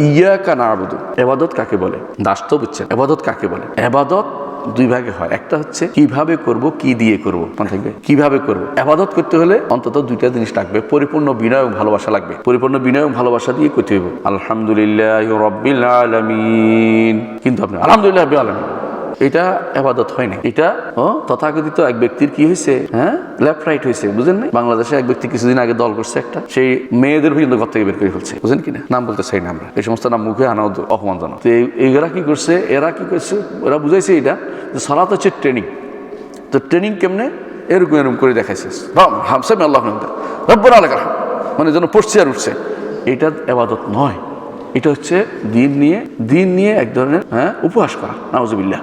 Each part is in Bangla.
ইয়া কানা এবাদত কাকে বলে? দাস তো বুঝছেন? এবাদত কাকে বলে? এবাদত দুই ভাগে হয়। একটা হচ্ছে কীভাবে করব, কি দিয়ে করব? মনে থাকবে? কীভাবে করব? আবাদত করতে হলে অন্তত দুইটা জিনিস লাগবে। পরিপূর্ণ বিনয় ভালোবাসা লাগবে। পরিপূর্ণ বিনয় ভালোবাসা দিয়ে করতে হইব। আলহামদুলিল্লাহ রব্বিল আলামিন। কিন্তু আপনি আলহামদুলিল্লাহ আলামিন। এটা আবাদত হয় না এটা, ও, তথাকথিত এক ব্যক্তির কি হয়েছে হ্যাঁ? লেফট রাইট হয়েছে বুঝেন না বাংলাদেশে এক ব্যক্তি কিছুদিন আগে দল করছে একটা, সেই মেয়েদের পর্যন্ত ঘর থেকে বের করে ফেলছে, বুঝেন কিনা নাম বলতে চাই না আমরা। এই সমস্ত নাম মুখে আনা অপমানজনক। তো এরা কি করছে, এরা কি করছে, ওরা বুঝাইছে এটা, যে সলাত হচ্ছে ট্রেনিং তো ট্রেনিং কেমনে? এরকম এরকম করে দেখাইছে। হামসামি আল্লাহ রব্বর মানে যেন পড়ছে আর উঠছে। এটা এবাদত নয়। এটা হচ্ছে দিন নিয়ে দিন নিয়ে এক ধরনের হ্যাঁ উপহাস করা। নাউজুবিল্লাহ।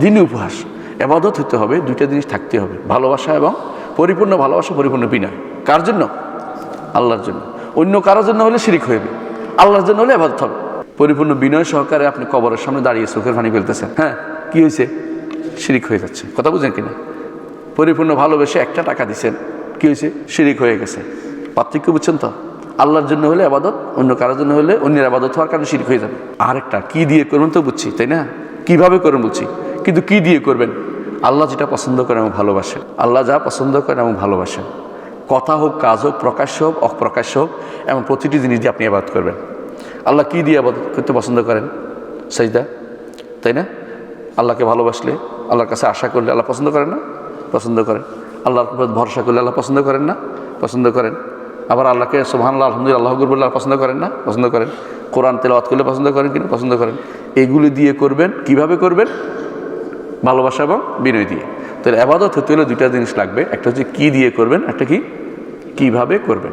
দিনই উপহাস। এবাদত হতে হবে, দুইটা জিনিস থাকতে হবে, ভালোবাসা এবং পরিপূর্ণ ভালোবাসা, পরিপূর্ণ বিনয়। কার জন্য? আল্লাহর জন্য। অন্য কারোর জন্য হলে শিরিক হইবে আল্লাহর জন্য হলে আবাদত হবে। পরিপূর্ণ বিনয় সহকারে আপনি কবরের সামনে দাঁড়িয়ে চোখের পানি ফেলতেছেন। হ্যাঁ কি হয়েছে? শিরিক হয়ে যাচ্ছে। কথা বুঝেন কিনা? পরিপূর্ণ ভালোবেসে একটা টাকা দিচ্ছেন কি হয়েছে? শিরিক হয়ে গেছে। পার্থক্য বুঝছেন তো? আল্লাহর জন্য হলে আবাদত অন্য কারোর জন্য হলে অন্যের আবাদত হওয়ার কারণে শিরিক হয়ে যাবে। আরেকটা, কি দিয়ে করবেন তো বুঝছি, তাই না? কীভাবে করবেন বুঝছি? কিন্তু কি দিয়ে করবেন? আল্লাহ যেটা পছন্দ করেন এবং ভালোবাসেন। আল্লাহ যা পছন্দ করেন এবং ভালোবাসেন। কথা হোক, কাজ হোক প্রকাশ্য হোক অপ্রকাশ্য হোক, এমন প্রতিটি জিনিস দিয়ে আপনি আবাদ করবেন। আল্লাহ কি দিয়ে আবাদ করতে পছন্দ করেন? সাইদা তাই না? আল্লাহকে ভালোবাসলে আল্লাহর কাছে আশা করলে আল্লাহ পছন্দ করেন না? পছন্দ করেন। আল্লাহর উপর ভরসা করলে আল্লাহ পছন্দ করেন না? পছন্দ করেন। আবার আল্লাহকে সোহান আলহামদুলিল্লাহ, আল্লাহ বললে আল্লাহ পছন্দ করেন না? পছন্দ করেন। কোরআন তেলাওয়াত করলে পছন্দ করেন কিনা? পছন্দ করেন। এগুলি দিয়ে করবেন। কীভাবে করবেন? ভালোবাসা এবং বিনয় দিয়ে। তাহলে আবাদত হতে হলে দুইটা জিনিস লাগবে। একটা হচ্ছে কী দিয়ে করবেন, একটা কি? কীভাবে করবেন।